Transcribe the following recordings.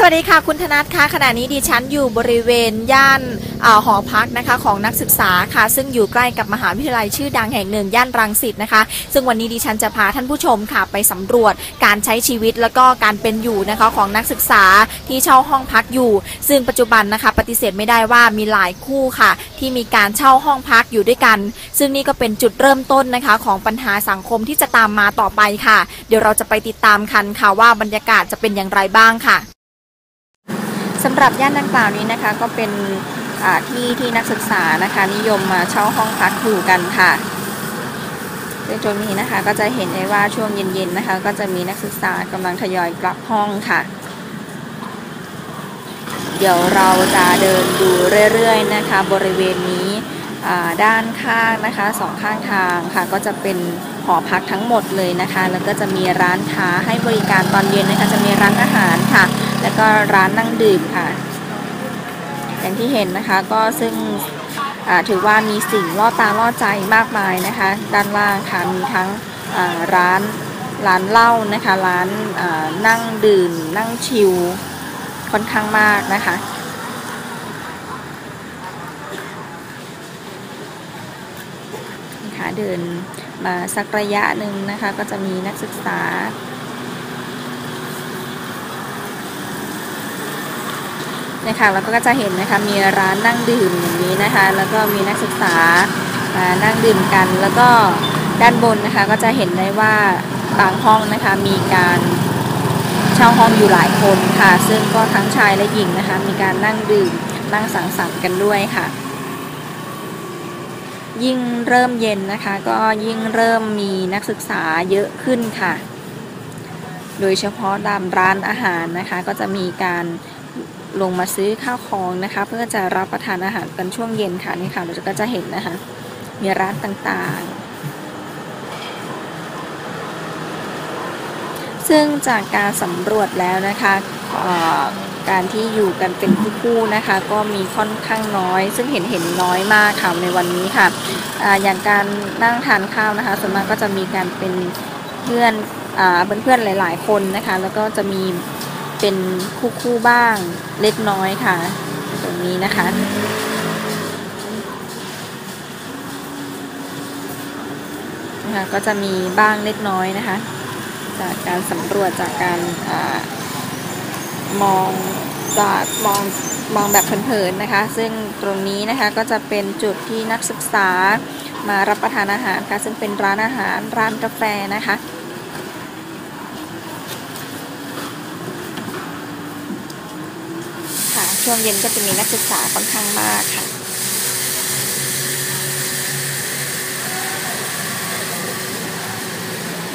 สวัสดีค่ะ คุณธนัทค่ะขณะนี้ดิฉันอยู่บริเวณย่านอาหอพักนะคะของนักศึกษาค่ะ ซึ่งอยู่ใกล้กับมหาวิทยาลัยชื่อดังแห่งหนึ่งย่านรังสิตนะคะ ซึ่งวันนี้ดิฉันจะพาท่านผู้ชมค่ะไปสำรวจการใช้ชีวิตแล้วก็การเป็นอยู่นะคะของนักศึกษาที่เช่าห้องพักอยู่ ซึ่งปัจจุบันนะคะ ปฏิเสธไม่ได้ว่ามีหลายคู่ค่ะ ที่มีการเช่าห้องพักอยู่ด้วยกัน ซึ่งนี่ก็เป็นจุดเริ่มต้นนะคะ ของปัญหาสังคมที่จะตามมาต่อไปค่ะ เดี๋ยวเราจะไปติดตามกันค่ะว่าบรรยากาศจะเป็นอย่างไรบ้างค่ะ หรับย่านดังกล่าวนี้นะคะก็เป็นที่ที่นักศึกษานะคะนิยมมาเช่าห้องพักอยู่กันค่ะซึ่งตรงนี้นะคะก็จะเห็นได้ว่าช่วงเย็นๆนะคะ ก็จะมีนักศึกษากำลังทยอยกลับห้องค่ะ เดี๋ยวเราจะเดินดูเรื่อยๆนะคะ บริเวณนี้ด้านข้างนะคะสองข้างทางค่ะ ก็จะเป็นหอพักทั้งหมดเลยนะคะ แล้วก็จะมีร้านค้าให้บริการตอนเย็นนะคะ จะมีร้านอาหารค่ะ แล้วก็ร้านนั่งดื่มค่ะ อย่างที่เห็นนะคะก็ซึ่งถือว่ามีสิ่งล่อตาล่อใจมากมายนะคะ ด้านล่างค่ะมีทั้งร้านร้านเหล้านะคะร้านนั่งดื่ม นั่งชิลค่อนข้างมากนะคะนะคะเดินมาสักระยะหนึ่งนะคะ ก็จะมีนักศึกษา นะคะแล้วก็จะเห็นนะคะมีร้านนั่งดื่มอย่างนี้นะคะ แล้วก็มีนักศึกษามานั่งดื่มกัน แล้วก็ด้านบนนะคะก็จะเห็นได้ว่าบางห้องนะคะมีการเช่าห้องอยู่หลายคนค่ะ ซึ่งก็ทั้งชายและหญิงนะคะ มีการนั่งดื่มนั่งสังสรรค์กันด้วยค่ะ ยิ่งเริ่มเย็นนะคะ ก็ยิ่งเริ่มมีนักศึกษาเยอะขึ้นค่ะ โดยเฉพาะตามร้านอาหารนะคะ ก็จะมีการ ลงมาซื้อข้าวของนะคะ เพื่อจะรับประทานอาหารกันช่วงเย็นค่ะนี่ค่ะเราก็จะเห็นนะคะ มีร้านต่างๆ ซึ่งจากการสำรวจแล้วนะคะการที่อยู่กันเป็นคู่ๆนะคะ ก็มีค่อนข้างน้อย ซึ่งเห็นเห็นน้อยมากค่ะในวันนี้ค่ะออย่างการนั่งทานข้าวนะคะส่วนมากก็จะมีการเป็นเพื่อนอเพื่อนๆหลาย ๆ คนนะคะ แล้วก็จะมี เป็นคู่ๆบ้างเล็กน้อยค่ะ ตรงนี้นะคะ นะคะก็จะมีบ้างเล็กน้อยนะคะ จากการสำรวจจากการอมองจากมองมองแบบเผินๆนะคะ ซึ่งตรงนี้นะคะก็จะเป็นจุดที่นักศึกษามารับประทานอาหารค่ะซึ่งเป็นร้านอาหารร้านกาแฟนะคะ ค่ะ ช่วงเย็นก็จะมีนักศึกษาค่อนข้างมากค่ะ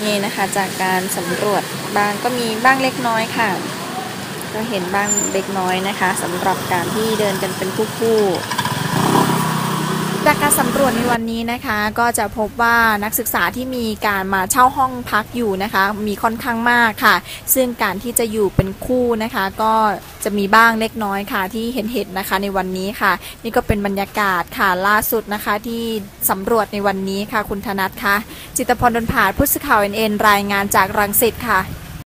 นี่นะคะจากการสำรวจบางก็มีบ้างเล็กน้อยค่ะ ก็เห็นบ้างเล็กน้อยนะคะสำหรับการที่เดินกันเป็นคู่ๆ จากการสำรวจในวันนี้นะคะก็จะพบว่านักศึกษาที่มีการมาเช่าห้องพักอยู่นะคะ มีค่อนข้างมากค่ะ ซึ่งการที่จะอยู่เป็นคู่นะคะ ก็จะมีบ้างเล็กน้อยค่ะ ที่เห็นเห็นนะคะในวันนี้ค่ะ นี่ก็เป็นบรรยากาศค่ะล่าสุดนะคะที่สำรวจในวันนี้ค่ะคุณธนัทค่ะ จิตพรดนผาดผู้สื่อข่าวเอ็นรายงานจากรังสิตค่ะ